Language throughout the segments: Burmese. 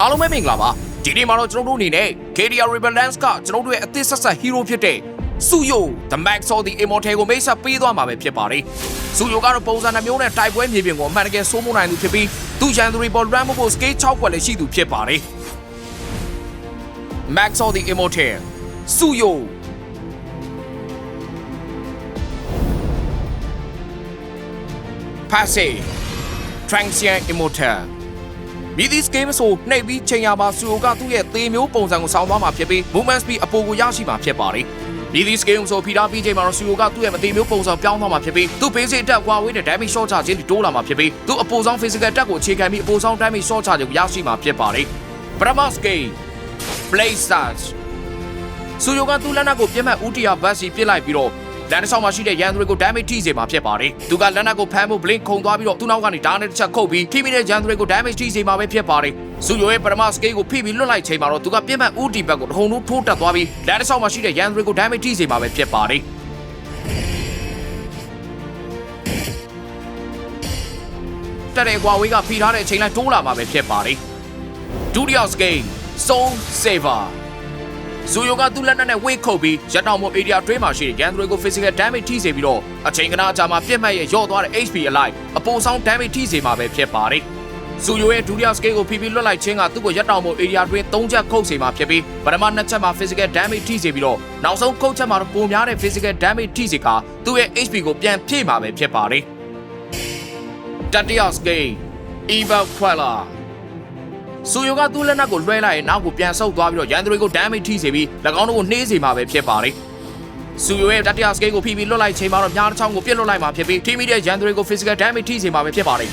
အားလုံးပဲမင်္ဂလာပါဒီနေ့မှာတော့ကျွန်တော်တို့အနေနဲ့ KDR Rebellions ကကျွန်တော်တို့ရဲ့အသစ်ဆက်ဆက် hero ဖြစ်တဲ့စုယို The Max of the Immortal ကိုမိတ်ဆက်ပေးသွားမှာပဲဖြစ်ပါတယ်စုယိုကတော့ပုံစံနှမျိုးနဲ့တိုက်ပွဲမြေပြင်ကိုအမှန်တကယ်စိုးမိုးနိုင်သူဖြစ်ပြီးသူ့ January ပေါ် Ram ဖို့ scale 6ကွက်လည်းရှိသူဖြစ်ပါတယ် Max of the Immortal စုယို Passive Transient Immortal မြည်သည့် game ဆိုနှိပ်ပြီးချိန်ရပါစူကသူ့ရဲ့သေမျိုးပုံစံကိုဆောင်းသွားမှာဖြစ်ပြီး movement speed အပေါ်ကိုရရှိမှာဖြစ်ပါတယ်။မြည်သည့် game ဆိုဖီတာပြီးချိန်မှာတော့စူကသူ့ရဲ့မသေမျိုးပုံစံပြောင်းသွားမှာဖြစ်ပြီးသူ့ basic attack ကွာဝေးတဲ့ damage short ချခြင်းတိုးလာမှာဖြစ်ပြီးသူ့အပေါ်ဆောင် physical attack ကိုအခြေခံပြီးအပေါ်ဆောင် damage short ချခြင်းကိုရရှိမှာဖြစ်ပါတယ်။ Brahmas game Blade Stars စူယိုကသူ့လက်နက်ကိုပြတ်မှတ်ဦးတရာဘတ်စီပစ်လိုက်ပြီးတော့ လန်ဆောင်မှာရှိတဲ့ရန်သူတွေကို damage ထိစေမှာဖြစ်ပါတယ်။သူကလက်နက်ကိုဖမ်းဖို့ blink ခုန်သွားပြီးတော့သူ့နောက်ကနေဓာတ်နဲ့တစ်ချက်ခုတ်ပြီးထိမိတဲ့ရန်သူတွေကို damage ထိစေမှာပဲဖြစ်ပါတယ်။စူယိုရဲ့ပရမစကေးကိုဖိပြီးလွတ်လိုက်ချိန်မှာတော့သူကပြတ်မှတ်ဦးတီဘက်ကိုတဟုန်ထိုးထိုးတက်သွားပြီးလန်ဆောင်မှာရှိတဲ့ရန်သူတွေကို damage ထိစေမှာပဲဖြစ်ပါတယ်။တက်တဲ့ကွာဝေးကဖိထားတဲ့အချိန်လိုက်တိုးလာမှာပဲဖြစ်ပါတယ်။ဒုတိယစကေး Soul Saver ဇူယိုကသူ့လက်နက်နဲ့ဝိတ်ခုတ်ပြီးရတောင်မော် area တွင်းမှာရှိတဲ့ရန်သူတွေကို physical damage ထိစေပြီးတော့အချိန်ကနာအကြာမှာပြစ်မှတ်ရဲ့ရော့သွားတဲ့ HP အလိုက်အပေါ်ဆောင် damage ထိစေမှာပဲဖြစ်ပါတယ်။ဇူယိုရဲ့ဒုတိယ scale ကိုဖိပြီးလွတ်လိုက်ခြင်းကသူ့ကိုရတောင်မော် area တွင်း၃ချက်ခုတ်စေမှာဖြစ်ပြီးပထမနှစ်ချက်မှာ physical damage ထိစေပြီးတော့နောက်ဆုံးခုတ်ချက်မှာတော့ပုံများတဲ့ physical damage ထိစေကသူ့ရဲ့ HP ကိုပြန်ဖြည့်မှာပဲဖြစ်ပါတယ်။တတိယ scale Evil Queller စူယိုကသူ့လက်နက်ကိုလွှဲလိုက်ရင်နောက်ကိုပြန်ဆုပ်သွားပြီးတော့ရန်သူတွေကို damage ထိစေပြီး၎င်းတို့ကိုနှေးစေမှာပဲဖြစ်ပါတယ်။စူယိုရဲ့တတိယစကေးကိုဖိပြီးလွတ်လိုက်ချိန်မှာတော့မြားတစ်ချောင်းကိုပြစ်လွတ်လိုက်မှာဖြစ်ပြီးထိမိတဲ့ရန်သူတွေကို physical damage ထိစေမှာပဲဖြစ်ပါတယ်။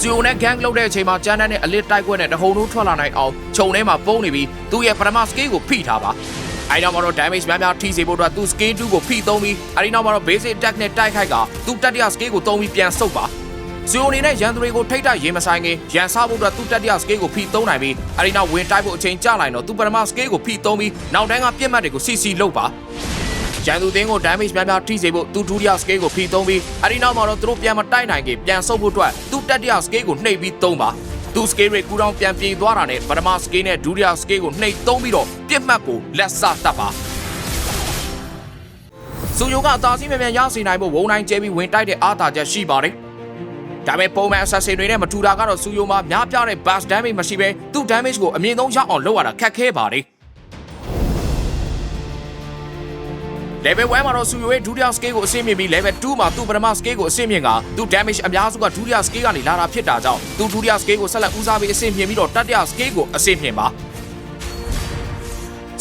စူယိုနဲ့ gang လုပ်တဲ့အချိန်မှာကျန်းတဲ့နဲ့အလစ်တိုက်ခွက်နဲ့တဟုန်ထိုးထွက်လာနိုင်အောင်ခြုံထဲမှာပုံနေပြီးသူ့ရဲ့ပထမစကေးကိုဖိထားပါ။ အဲဒီနောက်မှာတော့ damage များများထိစေဖို့အတွက်သူ scale 2ကိုဖိသုံးပြီးအဲဒီနောက်မှာတော့ basic attack နဲ့တိုက်ခိုက်ကသူတတိယ scale ကိုသုံးပြီးပြန်ဆုတ်ပါဇီယိုအနေနဲ့ရန်သူတွေကိုထိတ်တရင်မဆိုင်ခင်ရန်စားဖို့အတွက်သူတတိယ scale ကိုဖိသုံးနိုင်ပြီးအဲဒီနောက်ဝင်တိုက်ဖို့အချိန်ကြာလိုက်တော့သူပထမ scale ကိုဖိသုံးပြီးနောက်တန်းကပြစ်မှတ်တွေကိုစီစီလုပ်ပါရန်သူတင်းကို damage များများထိစေဖို့သူဒုတိယ scale ကိုဖိသုံးပြီးအဲဒီနောက်မှာတော့သူတို့ပြန်မတိုက်နိုင်ခင်ပြန်ဆုတ်ဖို့အတွက်သူတတိယ scale ကိုနှိပ်ပြီးသုံးပါ သူ scale တွေကူတောင်ပြန်ပြေးသွားတာနဲ့ပထမ scale နဲ့ဒုတိယ scale ကိုနှိပ်သုံးပြီးတော့ပြစ်မှတ်ကိုလက်စတတ်ပါစူယိုကအသာစီးမြန်မြန်ရစီနိုင်ဖို့ဝုံနိုင်ကျဲပြီးဝင်တိုက်တဲ့အားသာချက်ရှိပါတယ်ဒါပေမဲ့ပုံမှန် assassin တွေနဲ့မတူတာကတော့စူယိုမှာများပြတဲ့ burst damage မရှိဘဲသူ့ damage ကိုအမြင့်ဆုံးရအောင်လုပ်ရတာခက်ခဲပါတယ် level 1မှာတော့စူယိုရဲ့ဒုတိယ scale ကိုအဆင့်မြင့်ပြီး level 2မှာသူ့ပထမ scale ကိုအဆင့်မြင့်ကသူ့ damage အများစုကဒုတိယ scale ကနေလာတာဖြစ်တာကြောင့်သူဒုတိယ scale ကိုဆက်လက်ဦးစားပေးအဆင့်မြင့်ပြီးတော့တတိယ scale ကိုအဆင့်မြင့်ပါ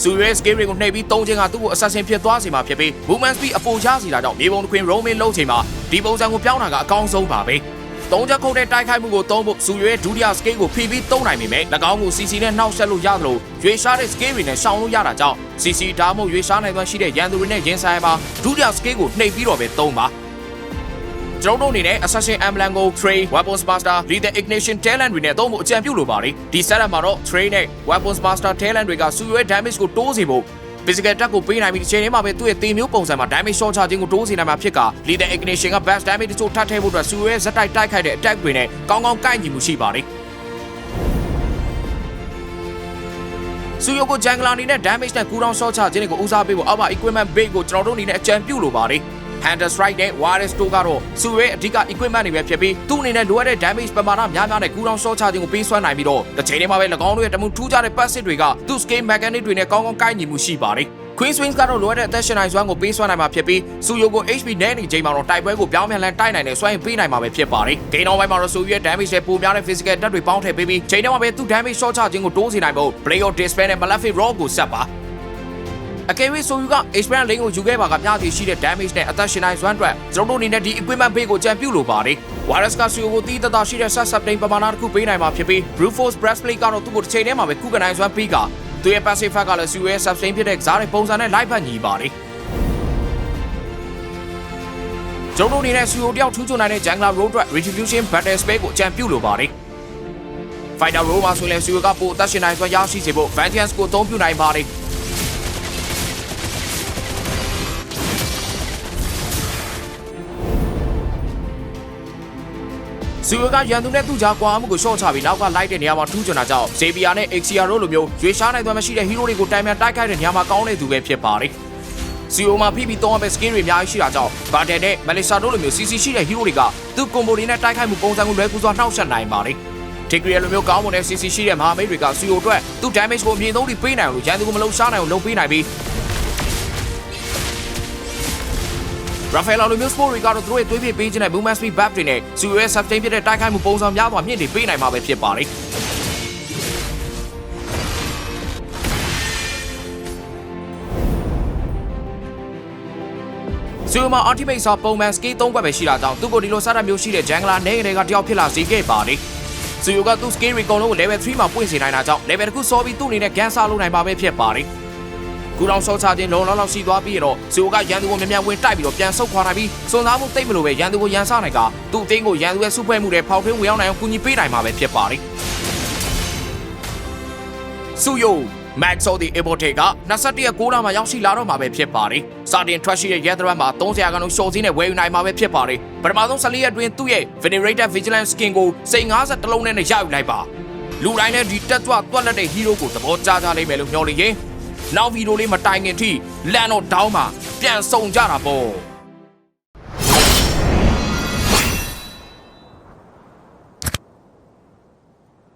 စူယိုရဲ့ scale တွေကိုနှိပ်ပြီးသုံးခြင်းကသူ့ကို assassin ဖြစ်သွားစေမှာဖြစ်ပြီး movement speed အပေါ်ချစီတာကြောင့်မြေပုံတစ်ခွင် roaming လုပ်ချိန်မှာဒီပုံစံကိုပြောင်းတာကအကောင်းဆုံးပါပဲ သုံးချက်ခုတ်တဲ့တိုက်ခိုက်မှုကိုသုံးဖို့စူရွဲဒုတိယ scale ကိုဖိပြီးသုံးနိုင်ပေမဲ့၎င်းကို CC နဲ့နှောက်ဆက်လို့ရသလိုရွေရှားတဲ့ scale တွေနဲ့ရှောင်လို့ရတာကြောင့် CC ဒါမှမဟုတ်ရွေရှားနိုင်သောရှိတဲ့ရန်သူတွေနဲ့ရင်ဆိုင်ပါဒုတိယ scale ကိုနှိပ်ပြီးတော့ပဲသုံးပါကျွန်တော်တို့အနေနဲ့ Assassin Emblem ကို Trade Weapons Master Lethal Ignition Talent တွေနဲ့သုံးဖို့အကြံပြုလိုပါတယ်ဒီ setup မှာတော့ Trade နဲ့ Weapons Master Talent တွေကစူရွဲ damage ကိုတိုးစေဖို့ physical attack ကိုပေးနိုင်ပြီးတစ်ချိန်တည်းမှာပဲသူ့ရဲ့တေမျိုးပုံစံမှာ damage short ချခြင်းကိုတိုးစေနိုင်မှာဖြစ်က lethal ignition က best damage တချို့ထပ်ထည့်ဖို့အတွက်စူရဲဇက်တိုက်တိုက်ခိုက်တဲ့ attack တွေနဲ့ကောင်းကောင်းကိုက်ညီမှုရှိပါတယ်စူယိုကိုဂျန်ဂလာအနေနဲ့ damage နဲ့ cooldown short ချခြင်းတွေကိုဦးစားပေးဖို့အောက်မှာ equipment base ကိုကျွန်တော်တို့အနေနဲ့အကြံပြုလိုပါတယ် Hunter Strike နဲ့ Warrior Store ကတော့စူရဲအဓိက equipment တွေပဲဖြစ်ပြီးသူ့အနေနဲ့လိုအပ်တဲ့ damage ပမာဏများများနဲ့ cooldown short ချခြင်းကိုပေးစွမ်းနိုင်ပြီးတော့တစ်ချိန်တည်းမှာပဲ၎င်းတို့ရဲ့တမှုထူးခြားတဲ့ passive တွေကသူ့ scale mechanic တွေနဲ့ကောင်းကောင်းကိုက်ညီမှုရှိပါတယ် Queen Swings ကတော့လိုအပ်တဲ့အသက်ရှင်နိုင်စွမ်းကိုပေးစွမ်းနိုင်မှာဖြစ်ပြီးစူယိုကို HP နဲ့နေချိန်မှာတော့တိုက်ပွဲကိုပြောင်းပြန်လည်တိုက်နိုင်တဲ့စွမ်းရည်ပေးနိုင်မှာပဲဖြစ်ပါတယ်။ဂိမ်းအောင်ပိုင်းမှာတော့စူယိုရဲ့ damage နဲ့ပိုများတဲ့ physical တက်တွေပေါင်းထည့်ပေးပြီးချိန်ထဲမှာပဲသူ့ damage short ချခြင်းကိုတိုးစေနိုင်ဖို့ Blade of Despair နဲ့ Malefic Rock ကိုဆက်ပါ။ အကယ်၍ဆိုယူက experience lane ကိုယူခဲ့ပါကပြသည့်ရှိတဲ့ damage နဲ့အသက်ရှင်နိုင်စွမ်းအတွက်ကျွန်တော်တို့အနေနဲ့ဒီ equipment ဘေးကိုကြံပြုလိုပါတယ်။ Warriors ကဆိုယူကိုတီးတတရှိတဲ့ set sustain ပမာဏတစ်ခုပေးနိုင်မှာဖြစ်ပြီး Brute Force Breastplate ကတော့သူ့ကိုတစ်ချိန်တည်းမှာပဲခုခံနိုင်စွမ်းပေးကသူရဲ့ passive effect ကလည်း CUA sustain ဖြစ်တဲ့စားတဲ့ပုံစံနဲ့ live ဖတ်ညီပါတယ်။ကျွန်တော်တို့အနေနဲ့ CUA တယောက်ထူးချွန်နိုင်တဲ့ Jungler Road အတွက် Retribution Battle Spell ကိုအကြံပြုလိုပါတယ်။ Fighter Row မှာဆိုရင် CUA ကပိုအသက်ရှင်နိုင်စွမ်းရရှိစေဖို့ Vengeance ကိုအသုံးပြုနိုင်ပါတယ်။ ဇူယိုကရန်သူနဲ့သူ့ကြားကွာမှုကိုရှော့ချပြီးနောက်ကလိုက်တဲ့နေရာမှာထူးချွန်တာကြောင့်ဇေဗီယာနဲ့ Exia တို့လိုမျိုးရွေးရှားနိုင်သွမ်းမရှိတဲ့ဟီးရိုးတွေကိုတိုင်မြန်တိုက်ခိုက်တဲ့နေရာမှာကောင်းတဲ့သူပဲဖြစ်ပါတယ်။စီယိုမှာဖိပြီးတော့မဲ့ skill တွေအများကြီးရှိတာကြောင့်ဘာတန်နဲ့မလေးရှားတို့လိုမျိုး CC ရှိတဲ့ဟီးရိုးတွေကသူ့ကွန်ဘိုတွေနဲ့တိုက်ခိုက်မှုပုံစံကိုလွယ်ကူစွာနှောက်ယှက်နိုင်ပါတယ်။တီဂရီလိုမျိုးကောင်းမွန်တဲ့ CC ရှိတဲ့မဟာမိတ်တွေကစီယိုအတွက်သူ့ damage ကိုအမြင့်ဆုံးထိပေးနိုင်လို့ရန်သူကိုမလုံရှားနိုင်အောင်လုပ်ပေးနိုင်ပြီး ရာဖဲလာလိုမျိုးစပို့တွေကတော့သူတို့ရဲ့သွေးပြပေးခြင်းနဲ့ movement speed buff တွေနဲ့စီယိုရဲ့ sustain ဖြစ်တဲ့တိုက်ခိုက်မှုပုံစံများစွာမြင့်တင်ပေးနိုင်မှာပဲဖြစ်ပါလိမ့်ဆီယိုမှာ ultimate စာပုံမှန် skill 3ခွက်ပဲရှိတာကြောင့်သူ့ကိုဒီလိုစတာမျိုးရှိတဲ့ jungler နေတွေကတယောက်ဖြစ်လာစေခဲ့ပါတယ်။ဆီယိုကသူ့ skill တွေအကုန်လုံးကို level 3မှာပွင့်စေနိုင်တာကြောင့် level တစ်ခုစောပြီးသူ့အနေနဲ့ gun ဆလုပ်နိုင်ပါပဲဖြစ်ပါတ ယ်။ကူတောင်ဆော့ချခြင်းလုံလောက်လောက်ရှိသွားပြီးတော့ဆီယိုကရန်သူကိုမြန်မြန်ဝင်တိုက်ပြီးတော့ပြန်ဆုတ်ခွာနိုင်ပြီးစွန်စားမှုတိတ်မလို့ပဲရန်သူကိုရန်ဆနိုင်ကသူ့အသိန်းကိုရန်သူရဲ့စုဖွဲ့မှုတွေဖောက်ထွင်းဝင်ရောက်နိုင်အောင်ကူညီပေးနိုင်မှာပဲဖြစ်ပါတယ်။ဆီယို Max of the Immortal က21ရက်6လမှာရောက်ရှိလာတော့မှာပဲဖြစ်ပါတယ်။စာတင် trash ရဲ့ရဲသရတ်မှာ300ရာခိုင်နှုန်းရှော့စင်းနဲ့ဝယ်ယူနိုင်မှာပဲဖြစ်ပါတယ်။ပထမဆုံး14ရက်တွင်သူ့ရဲ့ Venerated Vigilance Skin ကိုစိန်50တလုံးနဲ့ရယူလိုက်ပါ။လူတိုင်းနဲ့ဒီတက်ကြွတွက်လက်တဲ့ hero ကိုသဘောကျကြလိမ့်မယ်လို့မျှော်လင့်ရင် နောက်ဗီဒီယိုလေးမတိုင်ခင်ထိလန်တော့ဒေါင်းမှာပြန်ဆောင်ကြတာပေါ့။